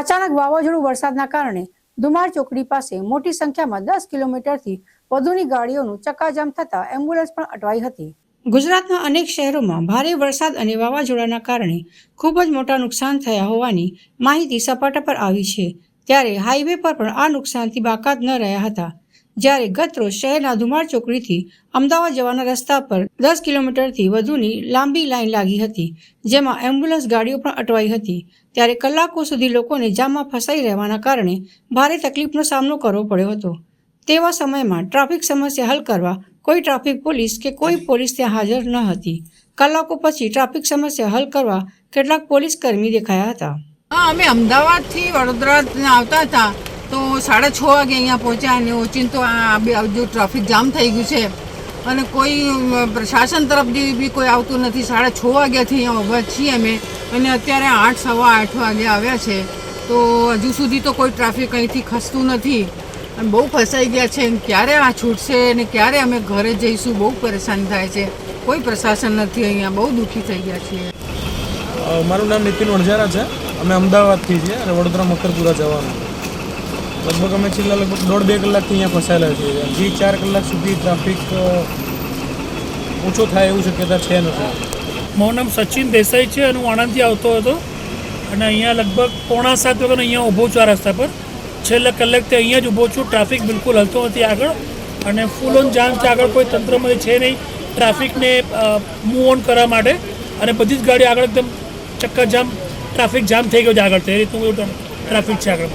અચાનક વાવાઝોડું વરસાદના કારણે ધુમાર ચોકડી પાસે મોટી સંખ્યામાં દસ કિલોમીટરથી વધુની ગાડીઓનું ચક્કાજામ થતા એમ્બ્યુલન્સ પણ અટવાઈ હતી. ગુજરાતના અનેક શહેરોમાં ભારે વરસાદ અને વાવાઝોડાના કારણે ખૂબ જ મોટા નુકસાન થયા હોવાની માહિતી સપાટા પર આવી છે. ત્યારે હાઈવે પર પણ આ નુકસાનથી બાકાત ન રહ્યા હતા. જ્યારે ગત શહેરના ધુમાળ ચોકડીથી અમદાવાદ જવાના રસ્તા પર દસ કિલોમીટરથી વધુની લાંબી લાઈન લાગી હતી, જેમાં એમ્બ્યુલન્સ ગાડીઓ પણ અટવાઈ હતી. ત્યારે કલાકો સુધી લોકોને જામમાં ફસાઈ રહેવાના કારણે ભારે તકલીફનો સામનો કરવો પડ્યો હતો. તેવા સમયમાં ટ્રાફિક સમસ્યા હલ કરવા કોઈ ટ્રાફિક પોલીસ કે કોઈ પોલીસ ત્યાં હાજર ન હતી. કલાકો પછી ટ્રાફિક સમસ્યા હલ કરવા કેટલાક પોલીસ કર્મી દેખાયા હતા. હા, અમે અમદાવાદથી વડોદરા આવતા હતા. તો સાડા છ વાગે અહીંયા પહોંચ્યા અને ઓચિંતો આ બધું ટ્રાફિક જામ થઈ ગયું છે. અને કોઈ પ્રશાસન તરફથી બી કોઈ આવતું નથી. સાડા છ વાગ્યાથી અહીંયા ઊભા છીએ અમે. અને અત્યારે આઠ, સવા આઠ વાગે આવ્યા છે. તો હજુ સુધી તો કોઈ ટ્રાફિક અહીંથી ખસતું નથી. અને બહુ ફસાઈ ગયા છે ક્યારે આ છૂટશે અને ક્યારે અમે ઘરે જઈશું, બહુ પરેશાન થાય છે. કોઈ પ્રશાસન નથી અહીંયા. બહુ દુઃખી થઈ ગયા છીએ. મારું નામ નીતિન વણઝારા છે. અમે અમદાવાદથી છીએ અને વડોદરા મકરપુરા જવાનું. લગભગ અમે છેલ્લા લગભગ દોઢ બે કલાકથી અહીંયા ફસાયેલા છીએ. હજી ચાર કલાક સુધી ટ્રાફિક ઓછો થાય એવું શક્યતા છે નથી. મારું નામ સચિન દેસાઈ છે અને હું આણંદથી આવતો હતો. અને અહીંયા લગભગ પોણા સાત વાગ્યાનો અહીંયા ઊભો છું આ રસ્તા પર. છેલ્લા કલાકથી અહીંયા જ ઊભો છું. ટ્રાફિક બિલકુલ હલતો નથી આગળ. અને ફૂલ ઓન જામ છે. આગળ કોઈ તંત્રમાંથી છે નહીં. ટ્રાફિકને મૂવ ઓન કરવા માટે. અને બધી જ ગાડી આગળ એકદમ ચક્કા જામ ટ્રાફિક જામ થઈ ગયો છે આગળ તે. રીતનું ટ્રાફિક છે આગળ.